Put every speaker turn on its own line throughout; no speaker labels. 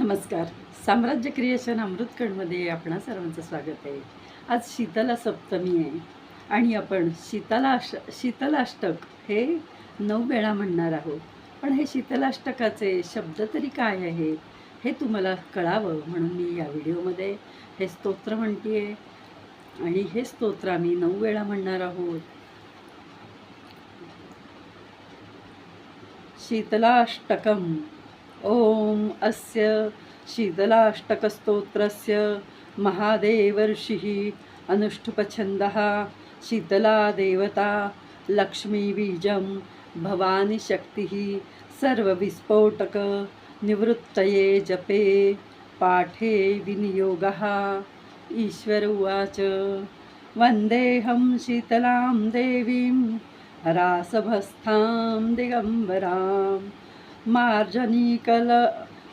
नमस्कार. साम्राज्य क्रिएशन अमृतखंडमध्ये आपणा सर्वांचं स्वागत आहे. आज शीतला सप्तमी आहे आणि आपण शीतलाष्ट शीतलाष्टक हे नऊ वेळा म्हणणार आहोत. पण हे शीतलाष्टकाचे शब्द तरी काय आहेत हे तुम्हाला कळावं म्हणून मी या व्हिडिओमध्ये हे स्तोत्र म्हणते आहे आणि हे स्तोत्र आम्ही नऊ वेळा म्हणणार आहोत. शीतलाष्टकम. ॐ अस्य शीतलाष्टकस्तोत्रस्य महादेवर्षिः अनुष्ठुपछन्दः शीतला देवता लक्ष्मीबीजं भवानीशक्तिः सर्वविस्फोटकनिवृत्तये जपे पाठे विनियोगः। ईश्वर उवाच वन्देऽहं शीतलां देवीं रासभस्थां दिगम्बरां मार्जनीकल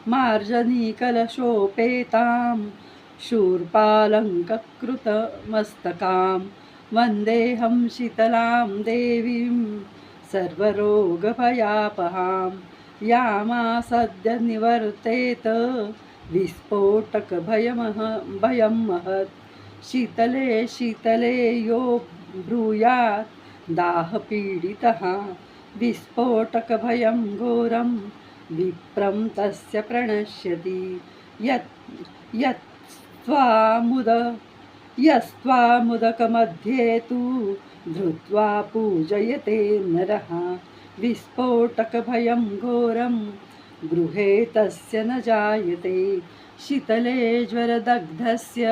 मार्जनीकलशोपेतां शूर्पालङ्ककृतमस्तकां वन्देऽहं शीतलां देवीं सर्वरोगभयापहां यामा सद्य निवर्तेत विस्फोटकभयमह भयं महत्। शीतले शीतले यो ब्रूयात् दाहपीडितः। विस्फोटकभयं घोरं विप्रं तस्य प्रणश्यति। यत् यत्त्वामुद यस्त्वामुदकमध्ये तु धृत्वा पूजयते नरः। विस्फोटकभयं घोरं गृहे तस्य न जायते। शीतले ज्वरदग्धस्य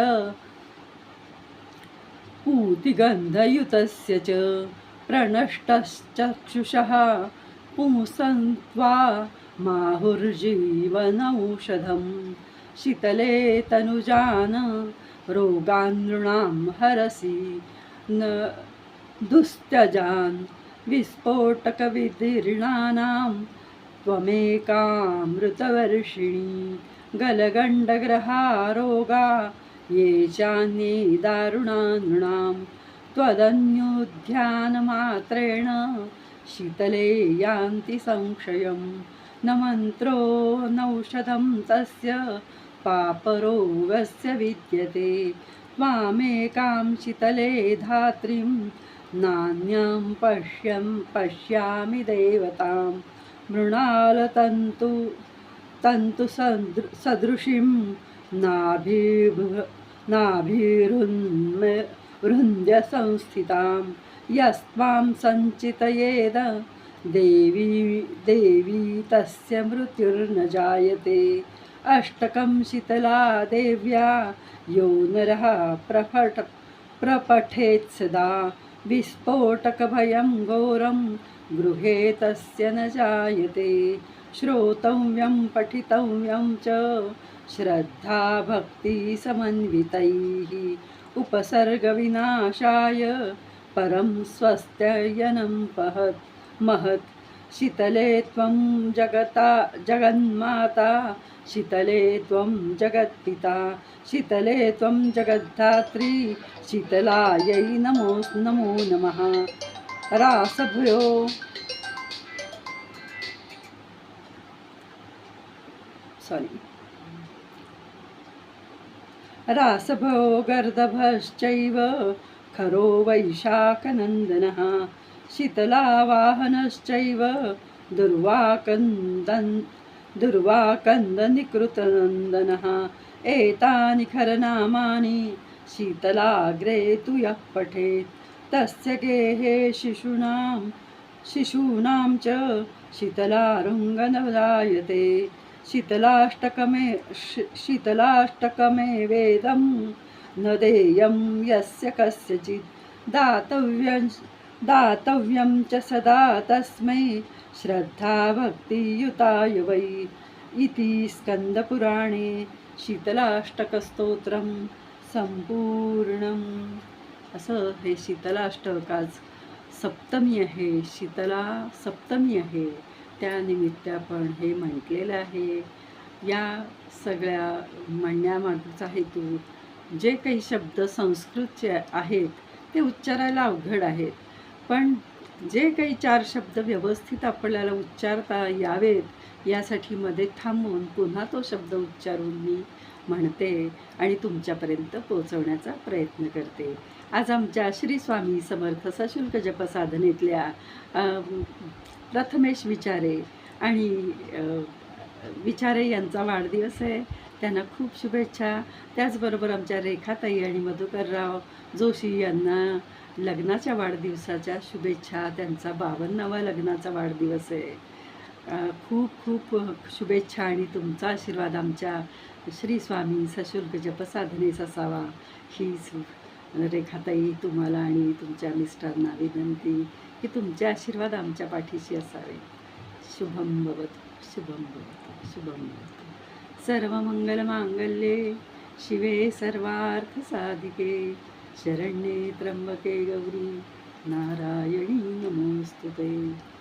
पूतिगन्धयुतस्य च प्रणष्टश्चक्षुषः पुंसन्त्वा माहुर्जीवनौषधं शीतले तनुजान रोगानृणां हरसि न दुस्त्यजान् विस्फोटकविदीर्णानां त्वमेकामृतवर्षिणी गलगण्डग्रहा रोगा ये चान्ये दारुणा नृणां त्वदन्योध्यानमात्रेण शीतले यान्ति संशयं। न मन्त्रो नौषधं तस्य पापरोगस्य विद्यते। त्वामेकां शीतले धात्रीं नान्यां पश्यं पश्यामि देवतां। मृणालतन्तु तन्तु सदृ सदृशीं नाभिर्भ नाभिरुन्म वृन्द्यसंस्थितां यस्त्वां सञ्चितयेद। देवी देवी तस्य मृत्युर्न जायते। अष्टकं शीतला देव्या यो नरः प्रफट प्रपठेत् सदा। विस्फोटकभयं घोरं गृहे तस्य न जायते। श्रोतव्यं पठितव्यं च श्रद्धाभक्तिसमन्वितैः। उपसर्गविनाशाय परं स्वस्त्ययनं पहत् महत्। शीतले त्वं जगता जगन्माता। शीतले त्वं जगत्पिता। शीतले त्वं जगद्धात्री। शीतलायै नमो नमो नमः। रासभयो। सॉरी रासभो गर्दभश्चैव खरो वैशाखनन्दनः शीतलावाहनश्चैव दुर्वाकन्दन् दुर्वाकन्दनिकृतनन्दनः एतानि खरनामानि शीतलाग्रे तु यः पठेत् तस्य गेहे शिशूनां शिशूनां च शीतलारुङ्गनजायते शीतलाष्टकमे शीतलाष्टकमे वेदं न देयं यस्य कस्यचित् दातव्यं दातव्यं च सदा तस्मै श्रद्धाभक्तियुताय वै इति स्कन्दपुराणे शीतलाष्टकस्तोत्रं संपूर्णम् असं हे शीतलाष्टक आज सप्तमी आहे शीतला सप्तमी आहे। त्यानिमित्त आपण हे म्हटलेलं आहे. या सगळ्या म्हणण्यामागचा हेतू जे काही शब्द संस्कृतचे आहेत ते उच्चारायला अवघड आहेत. पण जे काही चार शब्द व्यवस्थित आपल्याला उच्चारता यावेत यासाठी मध्ये थांबून पुन्हा तो शब्द उच्चारून मी म्हणते आणि तुमच्यापर्यंत पोहोचवण्याचा प्रयत्न करते. आज आमच्या श्री स्वामी समर्थ सशुल्क जपसाधनेतल्या प्रथमेश विचारे आणि विचारे यांचा वाढदिवस आहे. त्यांना खूप शुभेच्छा. त्याचबरोबर आमच्या रेखाताई आणि मधुकरराव जोशी यांना लग्नाच्या वाढदिवसाच्या शुभेच्छा. त्यांचा बावन्नावा लग्नाचा वाढदिवस आहे. खूप खूप शुभेच्छा आणि तुमचा आशीर्वाद आमच्या श्री स्वामी सशुल्क जपसाधनेस असावा. हीच रेखाताई तुम्हाला आणि तुमच्या मिस्टरांना विनंती की तुमचे आशीर्वाद आमच्या पाठीशी असावे. शुभम भवत शुभम भवत शुभम भवत. मांगल्ये शिवे सर्वार्थ साधिके. शरण्ये त्र्यंबके गौरी नारायणी नमोस्तुते.